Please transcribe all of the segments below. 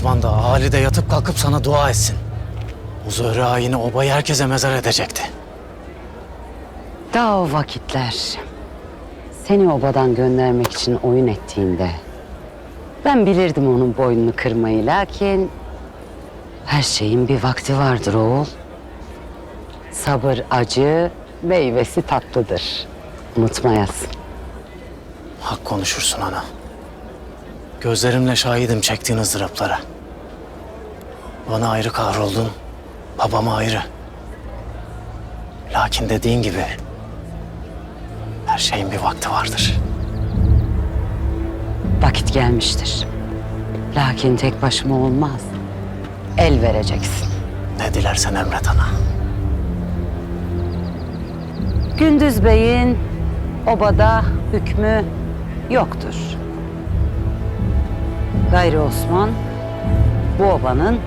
Osman da Halide yatıp kalkıp sana dua etsin. O Zöhre ayini obayı herkese mezar edecekti. Daha o vakitler seni obadan göndermek için oyun ettiğinde ben bilirdim onun boynunu kırmayı lakin her şeyin bir vakti vardır oğul. Sabır acı, meyvesi tatlıdır. Unutmayasın. Hak konuşursun ana. Gözlerimle şahidim çektiğin ızdıraplara. Bana ayrı kahroldun, babama ayrı. Lakin dediğin gibi her şeyin bir vakti vardır. Vakit gelmiştir. Lakin tek başıma olmaz. El vereceksin. Ne dilersen emret ana. Gündüz Bey'in obada hükmü yoktur. Gayri Osman bu obanın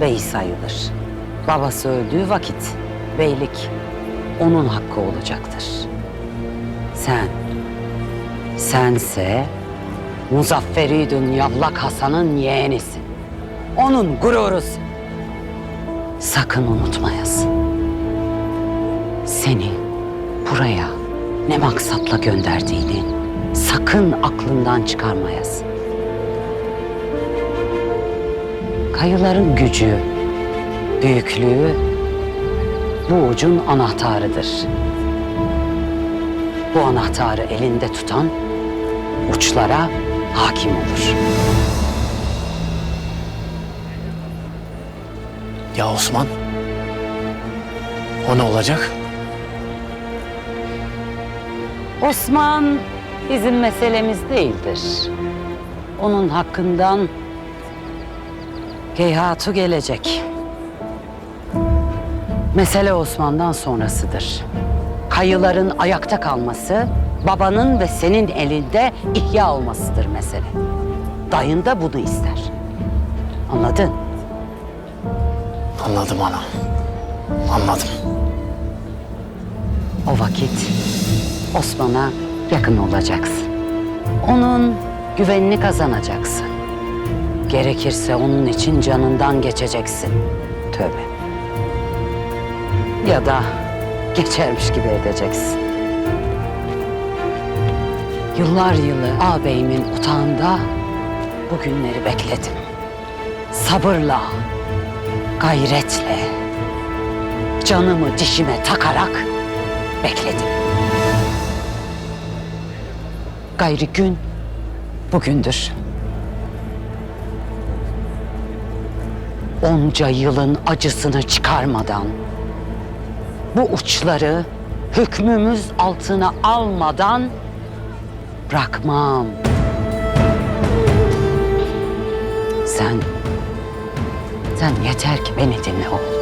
beyi sayılır. Babası öldüğü vakit beylik onun hakkı olacaktır. Sen, sense Muzafferidün Yavlak Hasan'ın yeğenisin. Onun gururusun. Sakın unutmayasın. Seni buraya ne maksatla gönderdiğini sakın aklından çıkarmayasın. Kayıların gücü, büyüklüğü bu ucun anahtarıdır. Bu anahtarı elinde tutan uçlara hakim olur. Ya Osman? O ne olacak? Osman bizim meselemiz değildir. Onun hakkından Geyhatu gelecek. Mesele Osman'dan sonrasıdır. Kayıların ayakta kalması, babanın ve senin elinde ihya olmasıdır mesele. Dayın da bunu ister. Anladın? Anladım ana. Anladım. O vakit Osman'a yakın olacaksın. Onun güvenini kazanacaksın. Gerekirse onun için canından geçeceksin. Tövbe. Ya da geçermiş gibi edeceksin. Yıllar yılı ağabeyimin otağında bu günleri bekledim. Sabırla, gayretle, canımı dişime takarak bekledim. Gayri gün bugündür. Onca yılın acısını çıkarmadan, bu uçları hükmümüz altına almadan bırakmam. Sen, sen yeter ki beni dinle oğlum.